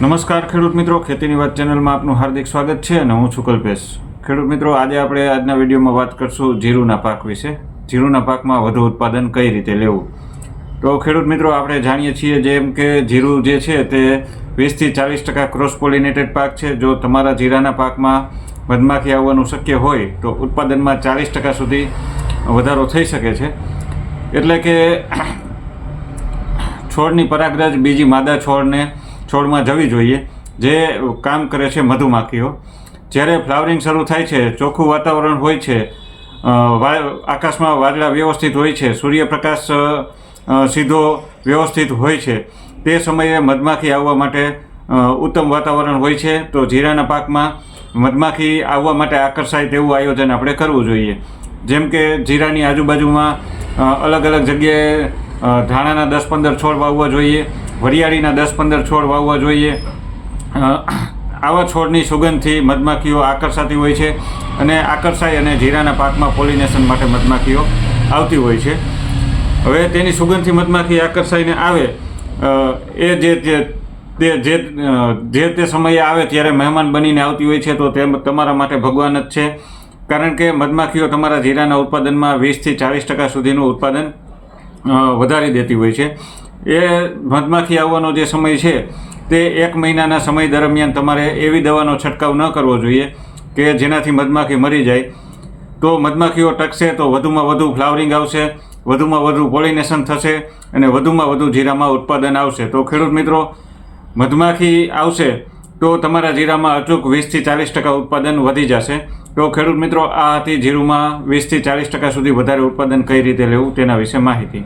નમસ્કાર ખેડૂત મિત્રો, ખેતીની વાત ચેનલમાં આપનું હાર્દિક સ્વાગત છે અને હું છું કલ્પેશ. ખેડૂત મિત્રો, આજે આપણે આજના વિડીયોમાં વાત કરશું જીરુના પાક વિશે. જીરુના પાકમાં વધુ ઉત્પાદન કઈ રીતે લેવું? તો ખેડૂત મિત્રો, આપણે જાણીએ છીએ જેમ કે જીરું જે છે તે વીસથી ચાલીસ ટકા ક્રોસ પોલિનેટેડ પાક છે. જો તમારા જીરાના પાકમાં મધમાખી આવવાનું શક્ય હોય, તો ઉત્પાદનમાં ચાલીસ ટકા સુધી વધારો થઈ શકે છે. એટલે કે છોડની પરાગરજ બીજી માદા છોડને છોડમાં જવી જોઈએ. જે કામ કરે છે મધુમાખીઓ. જ્યારે ફ્લાવરિંગ શરૂ થાય છે, ચોખ્ખું વાતાવરણ હોય છે આકાશમાં વાદળા વ્યવસ્થિત હોય છે, સૂર્યપ્રકાશ સીધો વ્યવસ્થિત હોય છે, તે સમયે મધમાખી આવવા માટે ઉત્તમ વાતાવરણ હોય છે. તો જીરાના પાકમાં મધમાખી આવવા માટે આકર્ષાય તેવું આયોજન આપણે કરવું જોઈએ. જેમ કે જીરાની આજુબાજુમાં અલગ અલગ જગ્યાએ ધાણાના દસ પંદર છોડ વાવવા જોઈએ. વરિયાળીના દસ પંદર છોડ વાવવા જોઈએ. આવા છોડની સુગંધથી મધમાખીઓ આકર્ષાતી હોય છે અને આકર્ષાય અને જીરાના પાકમાં પોલિનેશન માટે મધમાખીઓ આવતી હોય છે. હવે તેની સુગંધથી મધમાખી આકર્ષાઈને આવે એ જે તે, જે જે તે સમયે આવે ત્યારે મહેમાન બનીને આવતી હોય છે તો તે તમારા માટે ભગવાન જ છે. કારણ કે મધમાખીઓ તમારા જીરાના ઉત્પાદનમાં વીસથી ચાલીસ ટકા સુધીનું ઉત્પાદન વધારી દેતી હોય છે. એ મધમાખી આવવાનો જે સમય છે, તે એક મહિનાના સમય દરમિયાન તમારે એવી દવાનો છંટકાવ ન કરવો જોઈએ કે જેનાથી મધમાખી મરી જાય. તો મધમાખીઓ ટકશે, તો વધુમાં વધુ ફ્લાવરિંગ આવશે, વધુમાં વધુ પોલિનેશન થશે અને વધુમાં વધુ જીરામાં ઉત્પાદન આવશે. તો ખેડૂત મિત્રો, મધમાખી આવશે તો તમારા જીરામાં અચૂક વીસથી ચાલીસ ટકા ઉત્પાદન વધી જશે. તો ખેડૂત મિત્રો, આ હતી જીરુમાં વીસથી ચાલીસ ટકા સુધી વધારે ઉત્પાદન કઈ રીતે લેવું તેના વિશે માહિતી.